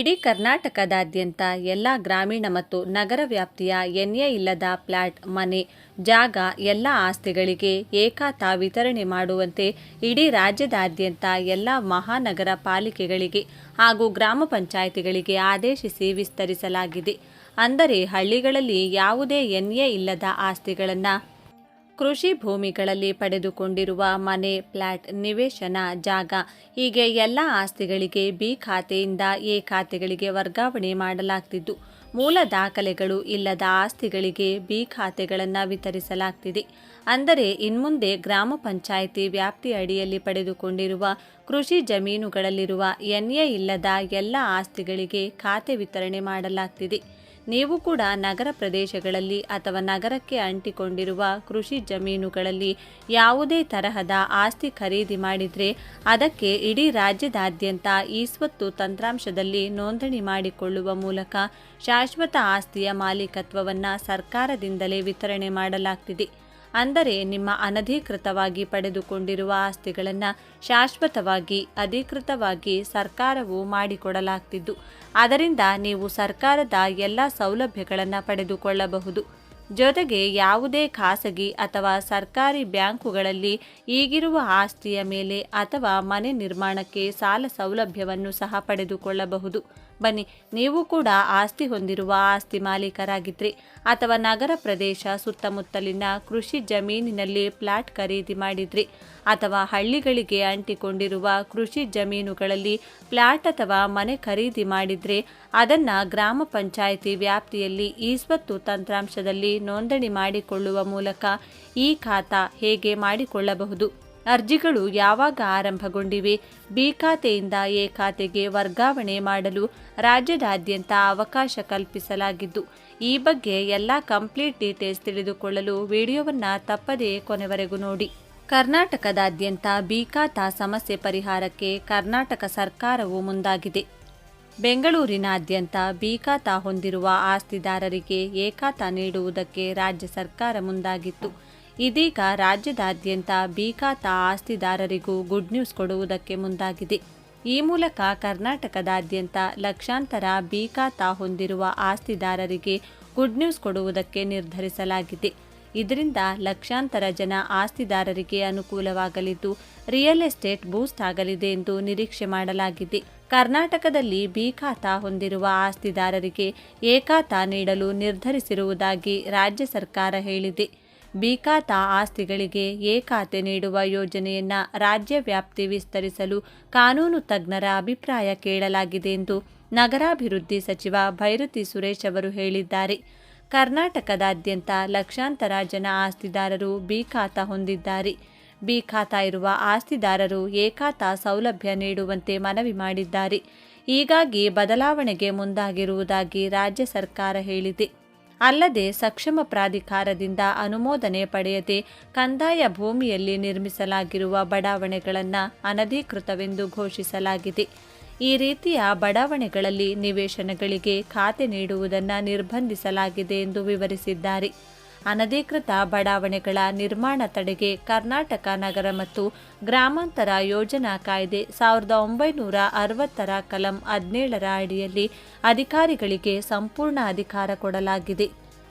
ಇಡೀ ಕರ್ನಾಟಕದಾದ್ಯಂತ ಎಲ್ಲ ಗ್ರಾಮೀಣ ಮತ್ತು ನಗರ ವ್ಯಾಪ್ತಿಯ ಎನ್ಎ ಇಲ್ಲದ ಫ್ಲಾಟ್, ಮನೆ, ಜಾಗ, ಎಲ್ಲ ಆಸ್ತಿಗಳಿಗೆ ಏಕಾತ ವಿತರಣೆ ಮಾಡುವಂತೆ ಇಡೀ ರಾಜ್ಯದಾದ್ಯಂತ ಎಲ್ಲ ಮಹಾನಗರ ಪಾಲಿಕೆಗಳಿಗೆ ಹಾಗೂ ಗ್ರಾಮ ಪಂಚಾಯಿತಿಗಳಿಗೆ ಆದೇಶಿಸಿ ವಿಸ್ತರಿಸಲಾಗಿದೆ. ಅಂದರೆ ಹಳ್ಳಿಗಳಲ್ಲಿ ಯಾವುದೇ ಎನ್ಎ ಇಲ್ಲದ ಆಸ್ತಿಗಳನ್ನು ಕೃಷಿ ಭೂಮಿಗಳಲ್ಲಿ ಪಡೆದುಕೊಂಡಿರುವ ಮನೆ, ಫ್ಲಾಟ್, ನಿವೇಶನ, ಜಾಗ, ಹೀಗೆ ಎಲ್ಲ ಆಸ್ತಿಗಳಿಗೆ ಬಿ ಖಾತೆಯಿಂದ ಎ ಖಾತೆಗಳಿಗೆ ವರ್ಗಾವಣೆ ಮಾಡಲಾಗ್ತಿದ್ದು. ಮೂಲ ದಾಖಲೆಗಳು ಇಲ್ಲದ ಆಸ್ತಿಗಳಿಗೆ ಬಿ ಖಾತೆಗಳನ್ನು ವಿತರಿಸಲಾಗ್ತಿದೆ. ಅಂದರೆ ಇನ್ಮುಂದೆ ಗ್ರಾಮ ಪಂಚಾಯಿತಿ ವ್ಯಾಪ್ತಿ ಅಡಿಯಲ್ಲಿ ಪಡೆದುಕೊಂಡಿರುವ ಕೃಷಿ ಜಮೀನುಗಳಲ್ಲಿರುವ ಎನ್ಎ ಇಲ್ಲದ ಎಲ್ಲ ಆಸ್ತಿಗಳಿಗೆ ಖಾತೆ ವಿತರಣೆ ಮಾಡಲಾಗ್ತಿದೆ. ನೀವು ಕೂಡ ನಗರ ಪ್ರದೇಶಗಳಲ್ಲಿ ಅಥವಾ ನಗರಕ್ಕೆ ಅಂಟಿಕೊಂಡಿರುವ ಕೃಷಿ ಜಮೀನುಗಳಲ್ಲಿ ಯಾವುದೇ ತರಹದ ಆಸ್ತಿ ಖರೀದಿ ಮಾಡಿದರೆ ಅದಕ್ಕೆ ಇಡೀ ರಾಜ್ಯದಾದ್ಯಂತ ಈ ಸ್ವತ್ತು ತಂತ್ರಾಂಶದಲ್ಲಿ ನೋಂದಣಿ ಮಾಡಿಕೊಳ್ಳುವ ಮೂಲಕ ಶಾಶ್ವತ ಆಸ್ತಿಯ ಮಾಲೀಕತ್ವವನ್ನು ಸರ್ಕಾರದಿಂದಲೇ ವಿತರಣೆ ಮಾಡಲಾಗ್ತಿದೆ. ಅಂದರೆ ನಿಮ್ಮ ಅನಧಿಕೃತವಾಗಿ ಪಡೆದುಕೊಂಡಿರುವ ಆಸ್ತಿಗಳನ್ನು ಶಾಶ್ವತವಾಗಿ, ಅಧಿಕೃತವಾಗಿ ಸರ್ಕಾರವು ಮಾಡಿಕೊಡಲಾಗ್ತಿದ್ದು. ಅದರಿಂದ ನೀವು ಸರ್ಕಾರದ ಎಲ್ಲ ಸೌಲಭ್ಯಗಳನ್ನು ಪಡೆದುಕೊಳ್ಳಬಹುದು. ಜೊತೆಗೆ ಯಾವುದೇ ಖಾಸಗಿ ಅಥವಾ ಸರ್ಕಾರಿ ಬ್ಯಾಂಕುಗಳಲ್ಲಿ ಈಗಿರುವ ಆಸ್ತಿಯ ಮೇಲೆ ಅಥವಾ ಮನೆ ನಿರ್ಮಾಣಕ್ಕೆ ಸಾಲ ಸೌಲಭ್ಯವನ್ನು ಸಹ ಪಡೆದುಕೊಳ್ಳಬಹುದು. ಬನ್ನಿ, ನೀವು ಕೂಡ ಆಸ್ತಿ ಹೊಂದಿರುವ ಆಸ್ತಿ ಮಾಲೀಕರಾಗಿದ್ರಿ. ಅಥವಾ ನಗರ ಪ್ರದೇಶ ಸುತ್ತಮುತ್ತಲಿನ ಕೃಷಿ ಜಮೀನಿನಲ್ಲಿ ಫ್ಲಾಟ್ ಖರೀದಿ ಮಾಡಿದ್ರಿ. ಅಥವಾ ಹಳ್ಳಿಗಳಿಗೆ ಅಂಟಿಕೊಂಡಿರುವ ಕೃಷಿ ಜಮೀನುಗಳಲ್ಲಿ ಫ್ಲಾಟ್ ಅಥವಾ ಮನೆ ಖರೀದಿ ಮಾಡಿದ್ರೆ. ಅದನ್ನು ಗ್ರಾಮ ಪಂಚಾಯಿತಿ ವ್ಯಾಪ್ತಿಯಲ್ಲಿ ಈಸ್ವತ್ತು ಸ್ವತ್ತು ತಂತ್ರಾಂಶದಲ್ಲಿ ನೋಂದಣಿ ಮಾಡಿಕೊಳ್ಳುವ ಮೂಲಕ ಈ ಖಾತಾ ಹೇಗೆ ಮಾಡಿಕೊಳ್ಳಬಹುದು? ಅರ್ಜಿಗಳು ಯಾವಾಗ ಆರಂಭಗೊಂಡಿವೆ? ಬಿ ಖಾತೆಯಿಂದ ಎ ಖಾತೆಗೆ ವರ್ಗಾವಣೆ ಮಾಡಲು ರಾಜ್ಯದಾದ್ಯಂತ ಅವಕಾಶ ಕಲ್ಪಿಸಲಾಗಿದ್ದು, ಈ ಬಗ್ಗೆ ಎಲ್ಲ ಕಂಪ್ಲೀಟ್ ಡೀಟೇಲ್ಸ್ ತಿಳಿದುಕೊಳ್ಳಲು ವಿಡಿಯೋವನ್ನು ತಪ್ಪದೇ ಕೊನೆವರೆಗೂ ನೋಡಿ. ಕರ್ನಾಟಕದಾದ್ಯಂತ ಬಿ ಖಾತಾ ಸಮಸ್ಯೆ ಪರಿಹಾರಕ್ಕೆ ಕರ್ನಾಟಕ ಸರ್ಕಾರವು ಮುಂದಾಗಿದೆ. ಬೆಂಗಳೂರಿನಾದ್ಯಂತ ಬಿ ಖಾತಾ ಹೊಂದಿರುವ ಆಸ್ತಿದಾರರಿಗೆ ಏಕಾತ ನೀಡುವುದಕ್ಕೆ ರಾಜ್ಯ ಸರ್ಕಾರ ಮುಂದಾಗಿತ್ತು. ಇದೀಗ ರಾಜ್ಯದಾದ್ಯಂತ ಬೀಕಾತ ಆಸ್ತಿದಾರರಿಗೂ ಗುಡ್ ನ್ಯೂಸ್ ಕೊಡುವುದಕ್ಕೆ ಮುಂದಾಗಿದೆ. ಈ ಮೂಲಕ ಕರ್ನಾಟಕದಾದ್ಯಂತ ಲಕ್ಷಾಂತರ ಬೀಕಾತ ಹೊಂದಿರುವ ಆಸ್ತಿದಾರರಿಗೆ ಗುಡ್ ನ್ಯೂಸ್ ಕೊಡುವುದಕ್ಕೆ ನಿರ್ಧರಿಸಲಾಗಿದೆ. ಇದರಿಂದ ಲಕ್ಷಾಂತರ ಜನ ಆಸ್ತಿದಾರರಿಗೆ ಅನುಕೂಲವಾಗಲಿದ್ದು ರಿಯಲ್ ಎಸ್ಟೇಟ್ ಬೂಸ್ಟ್ ಆಗಲಿದೆ ಎಂದು ನಿರೀಕ್ಷೆ ಮಾಡಲಾಗಿದೆ. ಕರ್ನಾಟಕದಲ್ಲಿ ಬಿ ಖಾತಾ ಹೊಂದಿರುವ ಆಸ್ತಿದಾರರಿಗೆ ಏಕಾತ ನೀಡಲು ನಿರ್ಧರಿಸಿರುವುದಾಗಿ ರಾಜ್ಯ ಸರ್ಕಾರ ಹೇಳಿದೆ. ಬಿ ಆಸ್ತಿಗಳಿಗೆ ಎ ಖಾತೆ ನೀಡುವ ಯೋಜನೆಯನ್ನು ರಾಜ್ಯ ವ್ಯಾಪ್ತಿ ವಿಸ್ತರಿಸಲು ಕಾನೂನು ತಜ್ಞರ ಅಭಿಪ್ರಾಯ ಕೇಳಲಾಗಿದೆ ಎಂದು ನಗರಾಭಿವೃದ್ಧಿ ಸಚಿವ ಭೈರತಿ ಸುರೇಶ್ ಅವರು ಹೇಳಿದ್ದಾರೆ. ಕರ್ನಾಟಕದಾದ್ಯಂತ ಲಕ್ಷಾಂತರ ಜನ ಆಸ್ತಿದಾರರು ಬಿ ಖಾತಾ ಹೊಂದಿದ್ದಾರೆ. ಬಿ ಖಾತಾ ಇರುವ ಆಸ್ತಿದಾರರು ಖಾತಾ ಸೌಲಭ್ಯ ನೀಡುವಂತೆ ಮನವಿ ಮಾಡಿದ್ದಾರೆ. ಹೀಗಾಗಿ ಬದಲಾವಣೆಗೆ ಮುಂದಾಗಿರುವುದಾಗಿ ರಾಜ್ಯ ಸರ್ಕಾರ ಹೇಳಿದೆ. ಅಲ್ಲದೆ ಸಕ್ಷಮ ಪ್ರಾಧಿಕಾರದಿಂದ ಅನುಮೋದನೆ ಪಡೆಯದೆ ಕಂದಾಯ ಭೂಮಿಯಲ್ಲಿ ನಿರ್ಮಿಸಲಾಗಿರುವ ಬಡಾವಣೆಗಳನ್ನು ಅನಧಿಕೃತವೆಂದು ಘೋಷಿಸಲಾಗಿದೆ. ಈ ರೀತಿಯ ಬಡಾವಣೆಗಳಲ್ಲಿ ನಿವೇಶನಗಳಿಗೆ ಖಾತೆ ನೀಡುವುದನ್ನು ನಿರ್ಬಂಧಿಸಲಾಗಿದೆ ಎಂದು ವಿವರಿಸಿದ್ದಾರೆ. ಅನಧಿಕೃತ ಬಡಾವಣೆಗಳ ನಿರ್ಮಾಣ ತಡೆಗೆ ಕರ್ನಾಟಕ ನಗರ ಮತ್ತು ಗ್ರಾಮಾಂತರ ಯೋಜನಾ ಕಾಯ್ದೆ ಸಾವಿರದ ಒಂಬೈನೂರ ಅರವತ್ತರ ಕಲಂ ಹದಿನೇಳರ ಅಡಿಯಲ್ಲಿ ಅಧಿಕಾರಿಗಳಿಗೆ ಸಂಪೂರ್ಣ ಅಧಿಕಾರ ಕೊಡಲಾಗಿದೆ.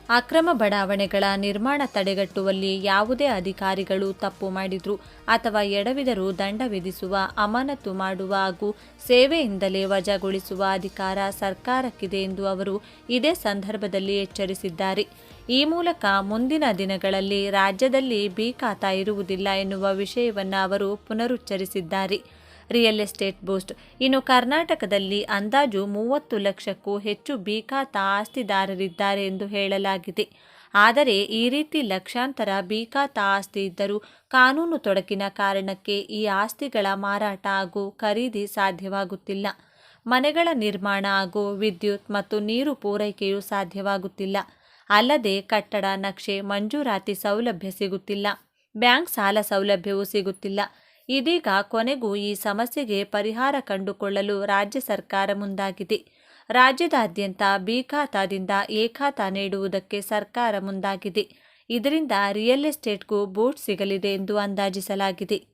ಅಕ್ರಮ ಬಡಾವಣೆಗಳ ನಿರ್ಮಾಣ ತಡೆಗಟ್ಟುವಲ್ಲಿ ಯಾವುದೇ ಅಧಿಕಾರಿಗಳು ತಪ್ಪು ಮಾಡಿದ್ರು ಅಥವಾ ಎಡವಿದರೂ ದಂಡ ವಿಧಿಸುವ, ಅಮಾನತು ಮಾಡುವ ಹಾಗೂ ಸೇವೆಯಿಂದಲೇ ವಜಾಗೊಳಿಸುವ ಅಧಿಕಾರ ಸರ್ಕಾರಕ್ಕಿದೆ ಎಂದು ಅವರು ಇದೇ ಸಂದರ್ಭದಲ್ಲಿ ಎಚ್ಚರಿಸಿದ್ದಾರೆ. ಈ ಮೂಲಕ ಮುಂದಿನ ದಿನಗಳಲ್ಲಿ ರಾಜ್ಯದಲ್ಲಿ ಬಿ ಇರುವುದಿಲ್ಲ ಎನ್ನುವ ವಿಷಯವನ್ನು ಅವರು ಪುನರುಚ್ಚರಿಸಿದ್ದಾರೆ. Real estate boost. ಇನ್ನು ಕರ್ನಾಟಕದಲ್ಲಿ ಅಂದಾಜು ಮೂವತ್ತು ಲಕ್ಷಕ್ಕೂ ಹೆಚ್ಚು ಬೀಖಾತ ಖಾತಾ ಆಸ್ತಿದಾರರಿದ್ದಾರೆ ಎಂದು ಹೇಳಲಾಗಿದೆ. ಆದರೆ ಈ ರೀತಿ ಲಕ್ಷಾಂತರ ಬೀಖಾತ ಖಾತಾ ಆಸ್ತಿ ಇದ್ದರೂ ಕಾನೂನು ತೊಡಕಿನ ಕಾರಣಕ್ಕೆ ಈ ಆಸ್ತಿಗಳ ಮಾರಾಟ ಹಾಗೂ ಖರೀದಿ ಸಾಧ್ಯವಾಗುತ್ತಿಲ್ಲ. ಮನೆಗಳ ನಿರ್ಮಾಣ ಹಾಗೂ ವಿದ್ಯುತ್ ಮತ್ತು ನೀರು ಪೂರೈಕೆಯೂ ಸಾಧ್ಯವಾಗುತ್ತಿಲ್ಲ. ಅಲ್ಲದೆ ಕಟ್ಟಡ, ನಕ್ಷೆ, ಮಂಜೂರಾತಿ ಸೌಲಭ್ಯ ಸಿಗುತ್ತಿಲ್ಲ. ಬ್ಯಾಂಕ್ ಸಾಲ ಸೌಲಭ್ಯವೂ ಸಿಗುತ್ತಿಲ್ಲ. ಇದೀಗ ಕೊನೆಗೂ ಈ ಸಮಸ್ಯೆಗೆ ಪರಿಹಾರ ಕಂಡುಕೊಳ್ಳಲು ರಾಜ್ಯ ಸರ್ಕಾರ ಮುಂದಾಗಿದೆ. ರಾಜ್ಯದಾದ್ಯಂತ ಬಿ ಖಾತಾದಿಂದ ಎ ನೀಡುವುದಕ್ಕೆ ಸರ್ಕಾರ ಮುಂದಾಗಿದೆ. ಇದರಿಂದ ರಿಯಲ್ ಎಸ್ಟೇಟ್ಗೂ ಬೂಟ್ ಸಿಗಲಿದೆ ಎಂದು ಅಂದಾಜಿಸಲಾಗಿದೆ.